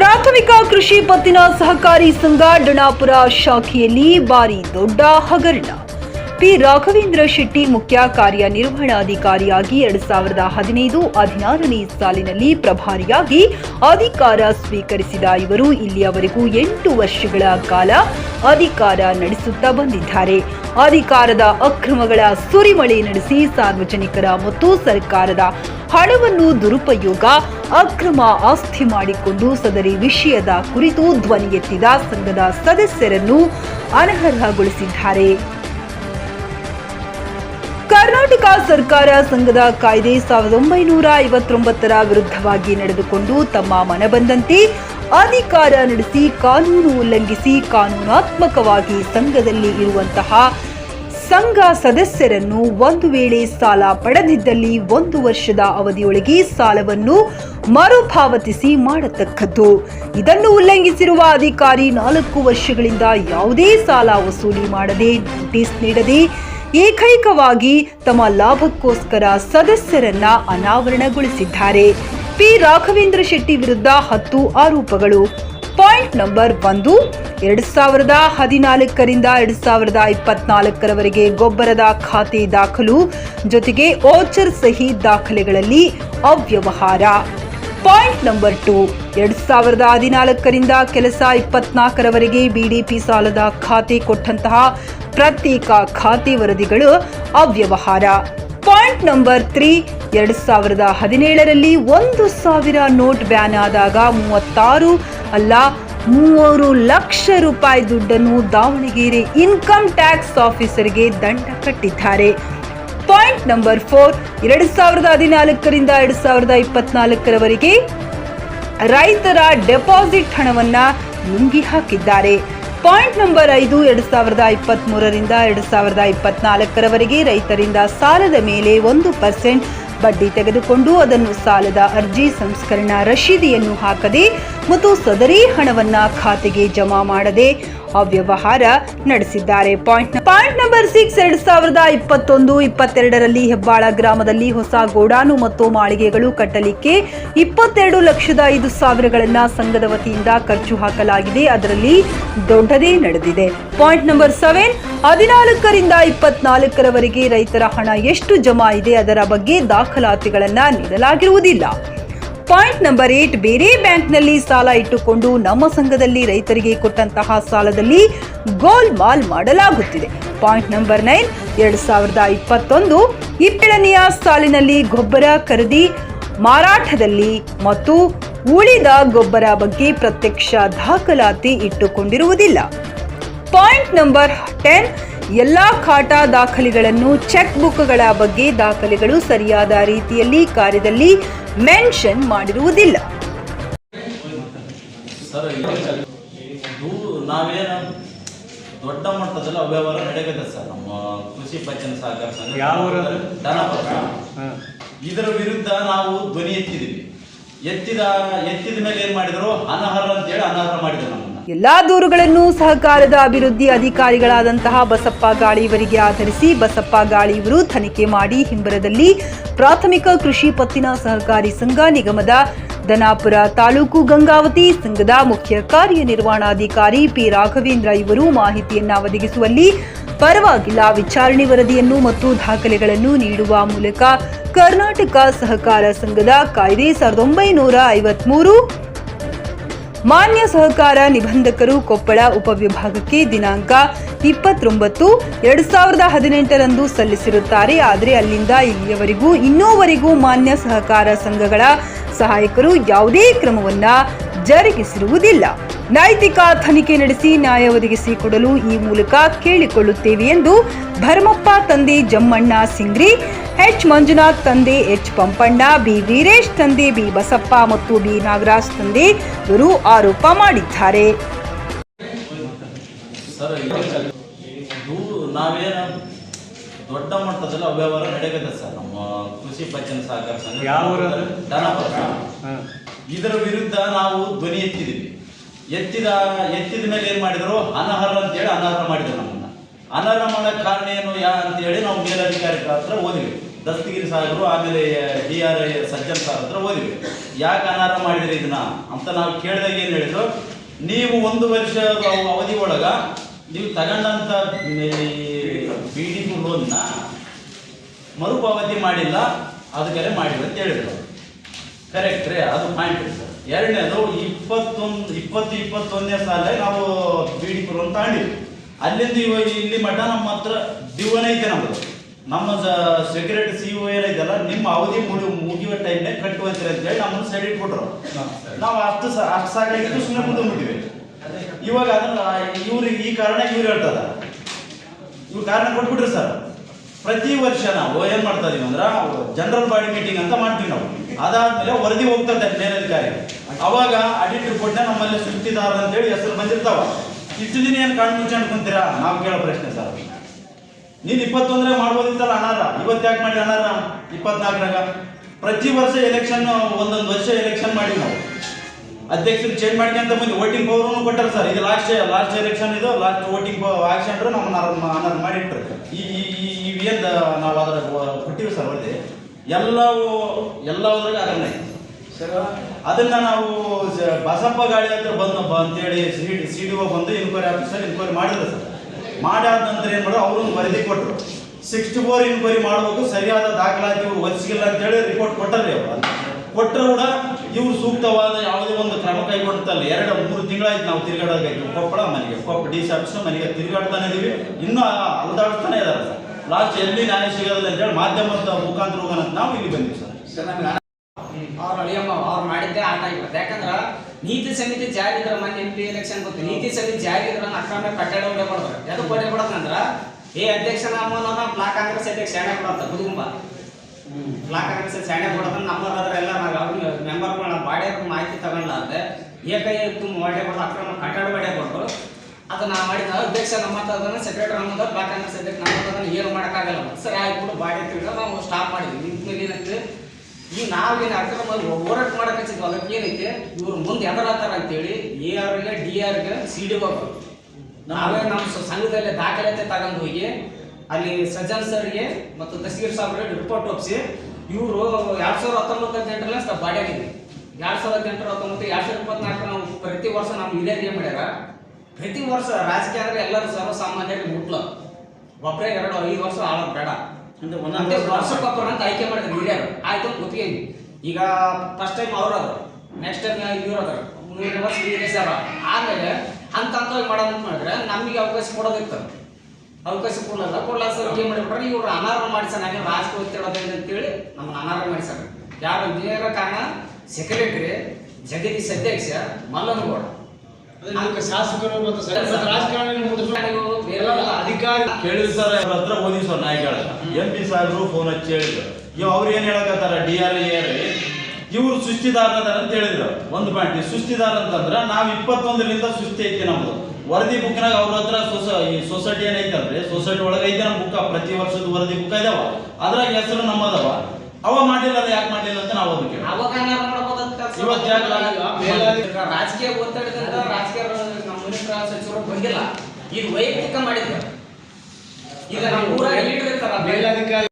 ಪ್ರಾಥಮಿಕ ಕೃಷಿ ಪತ್ತಿನ ಸಹಕಾರಿ ಸಂಘ ಡಣಾಪುರ ಶಾಖೆಯಲ್ಲಿ ಭಾರಿ ದೊಡ್ಡ ಹಗರಣ. ಪಿ ರಾಘವೇಂದ್ರ ಶೆಟ್ಟಿ ಮುಖ್ಯ ಕಾರ್ಯನಿರ್ವಹಣಾಧಿಕಾರಿಯಾಗಿ ಎರಡ್ ಸಾವಿರದ ಹದಿನೈದು ಹದಿನಾರನೇ ಸಾಲಿನಲ್ಲಿ ಪ್ರಭಾರಿಯಾಗಿ ಅಧಿಕಾರ ಸ್ವೀಕರಿಸಿದ ಇವರು ಇಲ್ಲಿಯವರೆಗೂ ಎಂಟು ವರ್ಷಗಳ ಕಾಲ ಅಧಿಕಾರ ನಡೆಸುತ್ತಾ ಬಂದಿದ್ದಾರೆ. ಅಧಿಕಾರದ ಅಕ್ರಮಗಳ ಸುರಿಮಳೆ ನಡೆಸಿ ಸಾರ್ವಜನಿಕರ ಮತ್ತು ಸರ್ಕಾರದ ಹಣವನ್ನು ದುರುಪಯೋಗ, ಅಕ್ರಮ ಆಸ್ತಿ ಮಾಡಿಕೊಂಡು ಸದರಿ ವಿಷಯದ ಕುರಿತು ಧ್ವನಿ ಎತ್ತಿದ ಸಂಘದ ಸದಸ್ಯರನ್ನು ಅನರ್ಹಗೊಳಿಸಿದ್ದಾರೆ. ಕರ್ನಾಟಕ ಸರ್ಕಾರ ಸಂಘದ ಕಾಯ್ದೆ ಸಾವಿರದ ಒಂಬೈನೂರ ಐವತ್ತೊಂಬತ್ತರ ವಿರುದ್ಧವಾಗಿ ನಡೆದುಕೊಂಡು ತಮ್ಮ ಮನಬಂದಂತೆ ಅಧಿಕಾರ ನಡೆಸಿ ಕಾನೂನು ಉಲ್ಲಂಘಿಸಿ ಕಾನೂನಾತ್ಮಕವಾಗಿ ಸಂಘದಲ್ಲಿ ಇರುವಂತಹ ಸಂಘ ಸದಸ್ಯರನ್ನು ಒಂದು ವೇಳೆ ಸಾಲ ಪಡೆದಿದ್ದಲ್ಲಿ ಒಂದು ವರ್ಷದ ಅವಧಿಯೊಳಗೆ ಸಾಲವನ್ನು ಮರುಪಾವತಿಸಿ ಮಾಡತಕ್ಕದ್ದು. ಇದನ್ನು ಉಲ್ಲಂಘಿಸಿರುವ ಅಧಿಕಾರಿ ನಾಲ್ಕು ವರ್ಷಗಳಿಂದ ಯಾವುದೇ ಸಾಲ ವಸೂಲಿ ಮಾಡದೆ ನೋಟಿಸ್ ನೀಡದೆ ಏಕೈಕವಾಗಿ ತಮ್ಮ ಲಾಭಕ್ಕೋಸ್ಕರ ಸದಸ್ಯರನ್ನ ಅನಾವರಣಗೊಳಿಸಿದ್ದಾರೆ. ಪಿ. ರಾಘವೇಂದ್ರ ಶೆಟ್ಟಿ ವಿರುದ್ಧ ಹತ್ತು ಆರೋಪಗಳು. ಪಾಯಿಂಟ್ ನಂಬರ್ ಒಂದು, ಎರಡ್ ಸಾವಿರದ ಹದಿನಾಲ್ಕರಿಂದ ಎರಡು ಸಾವಿರದ ಇಪ್ಪತ್ನಾಲ್ಕರವರೆಗೆ ಗೊಬ್ಬರದ ಖಾತೆ ದಾಖಲು, ಜೊತೆಗೆ ಓಚರ್ ಸಹಿ ದಾಖಲೆಗಳಲ್ಲಿ ಅವ್ಯವಹಾರ. ಪಾಯಿಂಟ್ ನಂಬರ್ ಟು, ಎರಡು ಸಾವಿರದ ಹದಿನಾಲ್ಕರಿಂದ ಕೆಲಸ ಇಪ್ಪತ್ನಾಲ್ಕರವರೆಗೆ ಬಿಡಿಪಿ ಸಾಲದ ಖಾತೆ ಕೊಟ್ಟಂತಹ ಪ್ರತ್ಯೇಕ ಖಾತೆ ವರದಿಗಳು ಅವ್ಯವಹಾರ. ಪಾಯಿಂಟ್ ನಂಬರ್ ತ್ರೀ, ಎರಡು ಸಾವಿರದ ಹದಿನೇಳರಲ್ಲಿ ಒಂದು ಸಾವಿರ ನೋಟ್ ಬ್ಯಾನ್ ಆದಾಗ ಮೂವತ್ತಾರು ಅಲ್ಲ, ಮೂವರು ಲಕ್ಷ ರೂಪಾಯಿ ದುಡ್ಡನ್ನು ದಾವಣಗೆರೆ ಇನ್ಕಮ್ ಟ್ಯಾಕ್ಸ್ ಆಫೀಸರ್ಗೆ ದಂಡ ಕಟ್ಟಿದ್ದಾರೆ. ಪಾಯಿಂಟ್ ನಂಬರ್ ಫೋರ್, ಎರಡು ಸಾವಿರದ ಹದಿನಾಲ್ಕರಿಂದ ಎರಡು ಸಾವಿರದ ಇಪ್ಪತ್ನಾಲ್ಕರವರೆಗೆ ರೈತರ ಡೆಪಾಸಿಟ್ ಹಣವನ್ನ ನುಂಗಿ ಹಾಕಿದ್ದಾರೆ. ಪಾಯಿಂಟ್ ನಂಬರ್ ಐದು ಎರಡು ಸಾವಿರದ ಇಪ್ಪತ್ತ್ ಮೂರರಿಂದ ಎರಡು ಸಾವಿರದ ಇಪ್ಪತ್ನಾಲ್ಕರವರೆಗೆ ರೈತರಿಂದ ಸಾಲದ ಮೇಲೆ ಒಂದು ಪರ್ಸೆಂಟ್ ಬಡ್ಡಿ ತೆಗೆದುಕೊಂಡು ಅದನ್ನು ಸಾಲದ ಅರ್ಜಿ ಸಂಸ್ಕರಣಾ ರಶೀದಿಯನ್ನು ಹಾಕದೆ ಮತ್ತು ಸದರಿ ಹಣವನ್ನು ಖಾತೆಗೆ ಜಮಾ ಮಾಡದೆ ಅವ್ಯವಹಾರ ನಡೆಸಿದ್ದಾರೆ. ಪಾಯಿಂಟ್ ಪಾಯಿಂಟ್ ನಂಬರ್ ಸಿಕ್ಸ್, ಎರಡ್ ಸಾವಿರದ ಇಪ್ಪತ್ತೊಂದು, ಇಪ್ಪತ್ತೆರಡರಲ್ಲಿ ಹೆಬ್ಬಾಳ ಗ್ರಾಮದಲ್ಲಿ ಹೊಸ ಗೋಡಾನು ಮತ್ತು ಮಾಳಿಗೆಗಳು ಕಟ್ಟಲಿಕ್ಕೆ ಇಪ್ಪತ್ತೆರಡು ಲಕ್ಷದ ಐದು ಸಾವಿರಗಳನ್ನ ಸಂಘದ ವತಿಯಿಂದ ಖರ್ಚು ಹಾಕಲಾಗಿದೆ. ಅದರಲ್ಲಿ ದೊಡ್ಡದೇ ನಡೆದಿದೆ. ಪಾಯಿಂಟ್ ನಂಬರ್ ಸೆವೆನ್, ಹದಿನಾಲ್ಕರಿಂದ ಇಪ್ಪತ್ನಾಲ್ಕರವರೆಗೆ ರೈತರ ಹಣ ಎಷ್ಟು ಜಮಾ ಇದೆ? ಅದರ ಬಗ್ಗೆ ದಾಖಲಾತಿಗಳನ್ನ ನೀಡಲಾಗಿರುವುದಿಲ್ಲ. ಪಾಯಿಂಟ್ ನಂಬರ್ ಏಟ್, ಬೇರೆ ಬ್ಯಾಂಕ್ನಲ್ಲಿ ಸಾಲ ಇಟ್ಟುಕೊಂಡು ನಮ್ಮ ಸಂಘದಲ್ಲಿ ರೈತರಿಗೆ ಕೊಟ್ಟಂತಹ ಸಾಲದಲ್ಲಿ ಗೋಲ್ ಮಾಲ್ ಮಾಡಲಾಗುತ್ತಿದೆ. ಪಾಯಿಂಟ್ ನಂಬರ್ ನೈನ್, ಎರಡ್ ಸಾವಿರದ ಇಪ್ಪತ್ತೊಂದು ಇಪ್ಪಳನೆಯ ಸಾಲಿನಲ್ಲಿ ಗೊಬ್ಬರ ಖರೀದಿ ಮಾರಾಟದಲ್ಲಿ ಮತ್ತು ಉಳಿದ ಗೊಬ್ಬರ ಬಗ್ಗೆ ಪ್ರತ್ಯಕ್ಷ ದಾಖಲಾತಿ ಇಟ್ಟುಕೊಂಡಿರುವುದಿಲ್ಲ. ಪಾಯಿಂಟ್ ನಂಬರ್ ಟೆನ್ ಎಲ್ಲಾ ಖಾಟಾ ದಾಖಲೆಗಳನ್ನು ಚೆಕ್ ಬುಕ್ಗಳ ಬಗ್ಗೆ ದಾಖಲೆಗಳು ಸರಿಯಾದ ರೀತಿಯಲ್ಲಿ ಕಾರ್ಯದಲ್ಲಿ ಮೆನ್ಷನ್ ಮಾಡಿರುವುದಿಲ್ಲ. ದೊಡ್ಡ ಮಟ್ಟದಲ್ಲಿ ಅವ್ಯವಹಾರ ನಡೆಯುತ್ತೆ ಸರ್ ನಮ್ಮ ಕೃಷಿ ಪಂಚಾಯತ್ ಸಹಕಾರ ಸಂಘ ಇದರ ವಿರುದ್ಧ ನಾವು ಧ್ವನಿ ಎತ್ತಿದ್ವಿ ಎತ್ತಿದ ಎತ್ತಿದ ಮೇಲೆ ಏನ್ ಮಾಡಿದ್ರು? ಅನರ್ಹ ಅಂತೇಳಿ ಅನರ್ಹ ಮಾಡಿದ್ರು ಎಲ್ಲಾ ದೂರುಗಳನ್ನು ಸಹಕಾರದ ಅಭಿವೃದ್ಧಿ ಅಧಿಕಾರಿಗಳಾದಂತಹ ಬಸಪ್ಪ ಗಾಳಿ ಇವರಿಗೆ ಆಧರಿಸಿ ಬಸಪ್ಪ ಗಾಳಿ ಇವರು ತನಿಖೆ ಮಾಡಿ ಹಿಂಬರದಲ್ಲಿ ಪ್ರಾಥಮಿಕ ಕೃಷಿ ಪತ್ತಿನ ಸಹಕಾರಿ ಸಂಘ ನಿಗಮದ ದನಾಪುರ ತಾಲೂಕು ಗಂಗಾವತಿ ಸಂಘದ ಮುಖ್ಯ ಕಾರ್ಯನಿರ್ವಹಣಾಧಿಕಾರಿ ಪಿ ರಾಘವೇಂದ್ರ ಇವರು ಮಾಹಿತಿಯನ್ನ ಒದಗಿಸುವಲ್ಲಿ ಪರವಾಗಿಲ್ಲ ವಿಚಾರಣೆ ವರದಿಯನ್ನು ಮತ್ತು ದಾಖಲೆಗಳನ್ನು ನೀಡುವ ಮೂಲಕ ಕರ್ನಾಟಕ ಸಹಕಾರ ಸಂಘದ ಕಾಯ್ದೆ ಸಾವಿರದ ಒಂಬೈನೂರ ಐವತ್ಮೂರು ಮಾನ್ಯ ಸಹಕಾರ ನಿಬಂಧಕರು ಕೊಪ್ಪಳ ಉಪವಿಭಾಗಕ್ಕೆ ದಿನಾಂಕ ಇಪ್ಪತ್ತೊಂಬತ್ತು, ಎರಡು ಸಾವಿರದ ಹದಿನೆಂಟರಂದು ಸಲ್ಲಿಸಿರುತ್ತಾರೆ. ಆದರೆ ಅಲ್ಲಿಂದ ಇಲ್ಲಿಯವರೆಗೂ ಇನ್ನೂವರೆಗೂ ಮಾನ್ಯ ಸಹಕಾರ ಸಂಘಗಳ ಸಹಾಯಕರು ಯಾವುದೇ ಕ್ರಮವನ್ನ ಜರುಗಿಸಿರುವುದಿಲ್ಲ. ನೈತಿಕ ತನಿಖೆ ನಡೆಸಿ ನ್ಯಾಯ ಒದಗಿಸಿಕೊಡಲು ಈ ಮೂಲಕ ಕೇಳಿಕೊಳ್ಳುತ್ತೇವೆ ಎಂದು ಭರಮಪ್ಪ ತಂದೆ ಜಮ್ಮಣ್ಣ ಸಿಂಗ್ರಿ ಎಚ್ ಮಂಜುನಾಥ್ ತಂದೆ ಎಚ್ ಪಂಪಣ್ಣ ಬಿ ವೀರೇಶ್ ತಂದೆ ಬಿ ಬಸಪ್ಪ ಮತ್ತು ಬಿ ನಾಗರಾಜ್ ತಂದೆ ಇವರು ಆರೋಪ ಮಾಡಿದ್ದಾರೆ. ದೊಡ್ಡ ಮಟ್ಟದಲ್ಲಿ ಅವ್ಯವಹಾರ ನಡೆಯುತ್ತೆ ಸರ್. ನಮ್ಮ ಕೃಷಿ ಪಂಚಾಯತ್ ಸಹಕಾರ ಸಂಘ ಯಾವ ಇದರ ವಿರುದ್ಧ ನಾವು ಧ್ವನಿ ಎತ್ತಿದ್ದೀವಿ. ಎತ್ತಿದ ಎತ್ತಿದ ಮೇಲೆ ಏನು ಮಾಡಿದರು? ಅನರ್ಹ ಅಂತೇಳಿ ಅನರ್ಹ ಮಾಡಿದ್ರು ನಮ್ಮನ್ನು. ಅನರ್ಹ ಮಾಡೋಕ್ಕೆ ಕಾರಣ ಏನು ಯಾ ಅಂತೇಳಿ ನಾವು ಮೇಲಧಿಕಾರಿಗಳ ಹತ್ರ ಓದಿವಿ ದಸ್ತಗಿರಿ ಸಾಹೇಬರು, ಆಮೇಲೆ ಡಿ ಆರ್ ಸಜ್ಜನ್ ಸಾರ್ ಹತ್ರ ಓದಿವಿ ಯಾಕೆ ಅನರ್ಹ ಮಾಡಿದ್ರಿ ಇದನ್ನ ಅಂತ ನಾವು ಕೇಳಿದಾಗ ಏನು ಹೇಳಿದ್ರು? ನೀವು ಒಂದು ವರ್ಷ ಅವ- ಅವಧಿ ಒಳಗ ನೀವು ತಗೊಂಡಂತ ಬಿ ಡಿ ಲೋನ್ನ ಮರುಪಾವತಿ ಮಾಡಿಲ್ಲ ಅದಕ್ಕೆ ಮಾಡಿಲ್ಲ ಅಂತ ಹೇಳಿದ್ರು. ಕರೆಕ್ಟ್ ರೀ, ಅದು ಪಾಯಿಂಟ್ ರೀ ಸರ್. ಎರಡನೇದು ಇಪ್ಪತ್ತೊಂದು, ಇಪ್ಪತ್ತು, ಇಪ್ಪತ್ತೊಂದನೇ ಸಾಲ ನಾವು ಬಿ ಡಿ ಪುರ ಅಂತ ಆಡಿದ್ವಿ. ಅಲ್ಲಿಂದ ಇವಾಗ ಇಲ್ಲಿ ಮಠ ನಮ್ಮ ಹತ್ರ ದಿವನ ಐತೆ ನಮ್ಮದು ನಮ್ಮ ಸೆಕ್ಯೂರಿಟಿ ಸಿ ಒ ಏನೈತಲ್ಲ ನಿಮ್ಮ ಅವಧಿ ಮುಗಿ ಮುಗಿಯುವ ಟೈಮ್ನಾಗ ಕಟ್ಟುವಂತೀರಿ ಅಂತೇಳಿ ನಮ್ಮನ್ನು ಸೈಡ್ ಇಟ್ಬಿಟ್ರು. ನಾವು ಅಷ್ಟು ಅಷ್ಟು ಇದ್ದು ಸುಮ್ಮನೆ ಮುಂದೆ ಇವಾಗ ಅದನ್ನ, ಇವ್ರಿಗೆ ಈ ಕಾರಣ ಇವ್ರು ಹೇಳ್ತದ ಇವ್ರು ಕಾರಣ ಕೊಟ್ಬಿಟ್ರಿ ಸರ್. ಪ್ರತಿ ವರ್ಷ ನಾವು ಏನ್ ಮಾಡ್ತಾ ಇದೀವಿ ಅಂದ್ರೆ ಜನರಲ್ ಬಾಡಿ ಮೀಟಿಂಗ್ ಅಂತ ಮಾಡ್ತೀವಿ ನಾವು. ಅದಾದ್ಮೇಲೆ ವರದಿ ಹೋಗ್ತದೆ ಮೇಲಧಿಕಾರಿ. ಅವಾಗ ಆಡಿಟ್ ರಿಪೋರ್ಟ್ನ ನಮ್ಮಲ್ಲಿ ಸುತ್ತಿದಾರ ಅಂತೇಳಿ ಹೆಸರು ಬಂದಿರ್ತಾವ. ಇಷ್ಟು ದಿನ ಏನು ಕಣ್ಣು ಮುಚ್ಚಿ ಅನ್ಕೊಂತೀರಾ? ನಾವು ಕೇಳೋ ಪ್ರಶ್ನೆ ಸರ್. ನೀನು ಇಪ್ಪತ್ತೊಂದ್ರೆ ಮಾಡ್ಬೋದಿತ್ತಲ್ಲ ಅನಾರ? ಇವತ್ತು ಯಾಕೆ ಮಾಡಿ ಅನಾರ? ಇಪ್ಪತ್ನಾಲ್ಕರಾಗ? ಪ್ರತಿ ವರ್ಷ ಎಲೆಕ್ಷನ್ ಒಂದೊಂದು ವರ್ಷ ಎಲೆಕ್ಷನ್ ಮಾಡಿ ನಾವು. ಅಧ್ಯಕ್ಷರು ಚೇಂಜ್ ಮಾಡ್ಕೊಂತ ಮುಂದೆ ವೋಟಿಂಗ್ ಪವರ್ನು ಕೊಟ್ಟರು ಸರ್. ಇದು ಲಾಸ್ಟ್ ಲಾಸ್ಟ್ ಎಲೆಕ್ಷನ್ ಇದು. ಲಾಸ್ಟ್ ವೋಟಿಂಗ್ ಆಕ್ಷನ್ ನಮ್ಮನ್ನ ಅನರ್ ಮಾಡಿಟ್ರು. ಈ ಏನು ನಾವು ಅದರ ಕೊಟ್ಟಿವಿ ಸರ್ ಅಲ್ಲಿ ಎಲ್ಲವೂ ಎಲ್ಲದ್ರಾಗ ಅದನ್ನ ಸರ್, ಅದನ್ನ ನಾವು ಬಸಪ್ಪ ಗಾಳಿ ಹತ್ರ ಬಂದು ಬ- ಅಂತೇಳಿ ಸಿ ಸಿ ಡಿ ಒ ಬಂದು ಇನ್ಕ್ವೈರಿ ಆಫೀಸರ್ ಇನ್ಕ್ವೈರಿ ಮಾಡಿದ್ರು ಸರ್. ಮಾಡಾದ ನಂತರ ಏನು ಮಾಡೋದು ಅವರು ಒಂದು ವರದಿ ಕೊಟ್ಟರು ಸಿಕ್ಸ್ಟಿ ಫೋರ್ ಇನ್ಕ್ವೈರಿ ಮಾಡಬೇಕು, ಸರಿಯಾದ ದಾಖಲಾತಿ ಇವ್ರು ಒದಗಿಸಿಲ್ಲ ಅಂತೇಳಿ ರಿಪೋರ್ಟ್ ಕೊಟ್ಟರ್ರಿ ಅವರು. ಕೊಟ್ಟರು ಕೂಡ ಇವ್ರು ಸೂಕ್ತವಾದ ಯಾವುದೇ ಒಂದು ಕ್ರಮ ಕೈಗೊಂಡಲ್ಲ ಎರಡು, ಮೂರು ತಿಂಗಳಾಯ್ತು ನಾವು ತಿರುಗಾಡೋದಾಗಿತ್ತು ಕೊಪ್ಪಳ ಮನೆಗೆ, ಕೊಪ್ಪ ಡಿ ಸಿ ಆಫೀಸು ಮನೆಗೆ ತಿರುಗಾಡ್ತಾನೆ ಇದೀವಿ. ಇನ್ನೂ ಅಲ್ದಾಡ್ತಾನೆ ಇದ್ದಾರೆ ಸರ್. ಲಾಸ್ಟ್ ಎಲ್ಲಿ ನ್ಯಾಯ ಸಿಗೋದಿಲ್ಲ ಅಂತೇಳಿ ಮಾಧ್ಯಮದ ಮುಖಾಂತರ ಹೋಗೋಣ ನಾವು ಇಲ್ಲಿ ಬಂದಿವಿ ಸರ್. ನಮ್ಗೆ ಅವ್ರ ಅಳಿಯಮ್ಮ, ಅವ್ರು ಮಾಡಿದ್ದೆ ಆಟ ಆಗಿರುತ್ತೆ ಯಾಕಂದ್ರೆ ನೀತಿ ಸಮಿತಿ ಜಾರಿ ಇದ್ರ ಎಂ ಪಿ ಎಲೆಕ್ಷನ್ ಗೊತ್ತು. ನೀತಿ ಸಮಿತಿ ಜಾರಿ ಇದ್ರ ಅಕ್ರಮ ಕಟ್ಟಡ ಹೊಡೆ ಕೊಡ್ತಾರೆ. ಎದಕ್ಕೆ ಹೊಡೆ ಕೊಡೋದಂದ್ರ ಏ ಅಧ್ಯಕ್ಷ ನಮ್ಮನ್ನ ಬ್ಲಾಕ್ ಕಾಂಗ್ರೆಸ್ ಅಧ್ಯಕ್ಷ ಶಾಣೆ ಕೊಡತ್ತ ಬುದುಗುಂಬ ಬ್ಲಾಕ್ ಕಾಂಗ್ರೆಸ್ ಶಾಣೆ ಕೊಡೋದನ್ನ ನಮ್ಮದ್ರ ಎಲ್ಲ ನಾವು ಅವ್ರ ಮೆಂಬರ್ಗಳ ಬಾಡಿ ಮಾಹಿತಿ ತಗೊಂಡ್ಲಾರ್ದೆ ತುಂಬ ಹೊಡೆ ಕೊಡೋದು, ಅಕ್ರಮ ಕಟ್ಟಡ ಹೊಡೆ ಕೊಟ್ಟು ಅದನ್ನ ಮಾಡಿದ ಅಧ್ಯಕ್ಷ ನಮ್ಮ ಅದನ್ನ ಸೆಕ್ರೆಟರಿ ನಮ್ಮದ ಬ್ಲಾಕ್ ಕಾಂಗ್ರೆಸ್ ಅಧ್ಯಕ್ಷ ನಮ್ಮ ಅದನ್ನ ಏನು ಮಾಡೋಕ್ಕಾಗಲ್ಲ. ಸರಿ ಆಗಿಬಿಟ್ಟು ಬಾಡಿ ತಿಳಿದ್ರೆ ನಾವು ಸ್ಟಾಪ್ ಮಾಡಿದ್ವಿ. ನಿಂತ ಏನಂತೆ? ಈಗ ನಾವೇನು ಅಕ್ರಮ ಹೋರಾಟ ಮಾಡಕ್ಕೆ ಹಚ್ಚಿದ್ವಿ ಅದಕ್ಕೆ ಏನೈತೆ ಇವ್ರು ಮುಂದೆ ಎದರತ್ತಾರ ಅಂತೇಳಿ ಎ ಆರ್ಗೆ ಡಿ ಆರ್ಗೆ ಸಿ ಡಿ ನಾವೇ ನಮ್ಮ ಸಂಘದಲ್ಲೇ ದಾಖಲಾತಿ ತಗೊಂಡು ಹೋಗಿ ಅಲ್ಲಿ ಸಜ್ಜನ್ ಸರ್ಗೆ ಮತ್ತು ತಸ್ಗೀರ್ ಸಾಹೇಬ್ರಿಗೆ ರಿಪೋರ್ಟ್ ಒಪ್ಪಿಸಿ ಇವರು ಎರಡು ಸಾವಿರದ ಹತ್ತೊಂಬತ್ತು ಹದಿನೆಂಟರಲ್ಲಿ ಸ್ವಲ್ಪ ಬಾಡಿಯಾಗಿದೆ ಎರಡ್ ಸಾವಿರದ ಹದಿನೆಂಟರ ಹತ್ತೊಂಬತ್ತು, ಎರಡು ಸಾವಿರದ ಇಪ್ಪತ್ನಾಲ್ಕು ನಾವು ಪ್ರತಿ ವರ್ಷ ನಾವು ಇದೇ ಮಾಡ್ಯಾರ. ಪ್ರತಿ ವರ್ಷ ರಾಜಕೀಯ ಅಂದರೆ ಎಲ್ಲರೂ ಸರ್ವಸಾಮಾನ್ಯರಿಗೆ ಮುಟ್ಲ. ಒಬ್ಬರೇ ಎರಡು ಐದು ವರ್ಷ ಆಳೋದು ಬೇಡ. ಅಂದ್ರೆ ಒಂದೊಂದು ವರ್ಷಕ್ಕೊಬ್ಬರು ಅಂತ ಆಯ್ಕೆ ಮಾಡಿದ್ರು ಹಿರಿಯರು. ಆಯ್ತು ಅಂತ ಈಗ ಫಸ್ಟ್ ಟೈಮ್ ಅವ್ರು ಅದ್ರು ನೆಕ್ಸ್ಟ್ ಟೈಮ್ ಇವ್ರು ಅದ್ರ ಮೂರನೇ ವರ್ಷ ಹಿರಿಯ ಸರ್ ಆಮೇಲೆ ಹಂತ ಹಂತವಾಗಿ ಮಾಡೋದು ಅಂತ ಮಾಡಿದ್ರೆ ನಮಗೆ ಅವಕಾಶ ಕೊಡೋದಿತ್ತು. ಅವಕಾಶ ಕೊಡಲ್ಲ ಕೊಡಲ್ಲ ಸರ್ ಏನ್ ಮಾಡಿಬಿಟ್ರೆ ಇವರು ಅನಾರ್ಹ ಮಾಡಿಸೋಣ ಹಾಗೆ ರಾಜಕೀಯ ಒತ್ತಡೋದ್ರಿಂದ ಅಂತೇಳಿ ನಮ್ಮನ್ನ ಅನಾರ್ಹ ಮಾಡಿಸ್ಯಾರ. ಯಾರು ನೇರ ಕಾರಣ ಸೆಕ್ರೆಟರಿ ಜಗದೀಶ್ ಅಧ್ಯಕ್ಷ ಮಲ್ಲನಗೌಡ. ಅದಕ್ಕೆ ಶಾಸಕರು ಮತ್ತು ರಾಜಕಾರಣಿಗಳು. ಅಧಿಕಾರಿ ಕೇಳಿದ್ರು ಸರ್ ಅವ್ರ ಹತ್ರ ಓದಿ ಸರ್ ನಾಯಿಗಳ. ಎಂ ಪಿ ಸಾಹೇಬರು ಫೋನ್ ಹಚ್ಚಿ ಹೇಳಿದ್ರು. ಇವ್ ಅವ್ರು ಏನ್ ಹೇಳಕತ್ತಾರ? ಡಿ ಆರ್ ಇವ್ರು ಸುಸ್ತಿದಾರ ಅದಾರ ಅಂತ ಹೇಳಿದ್ರು. ಒಂದು ಪಾಯಿಂಟ್ ಸುಸ್ತಿದಾರ ಅಂತಂದ್ರ ನಾವ್ ಇಪ್ಪತ್ತೊಂದರಿಂದ ಸುಸ್ತಿ ಐತಿ ನಮ್ದು. ವರದಿ ಬುಕ್ನಾಗ ಅವ್ರ ಹತ್ರ ಸೊಸ ಈ ಸೊಸೈಟಿ ಏನೈತಲ್ರಿ ಸೊಸೈಟಿ ಒಳಗೆ ಐತೆ ನಮ್ಮ ಬುಕ್ ಪ್ರತಿ ವರ್ಷದ ವರದಿ ಬುಕ್ ಇದಾವ. ಅದ್ರಾಗ ಹೆಸರು ನಮ್ಮದವ. ಅವ ಮಾಡಿಲ್ಲ ಅದ ಯಾಕೆ ಮಾಡಿಲ್ಲ ಅಂತ ನಾವು ಅದಕ್ಕೆ ಇವತ್ತು ರಾಜಕೀಯ ಒತ್ತಡದಿಂದ ರಾಜಕೀಯ ಬಂದಿಲ್ಲ ಇದು ವೈಯಕ್ತಿಕ ಮಾಡಿದ್ರು. ಈಗ ನಮ್ಮ ಊರಾಗ ಲೀಡರ್ ಇರ್ತಾರ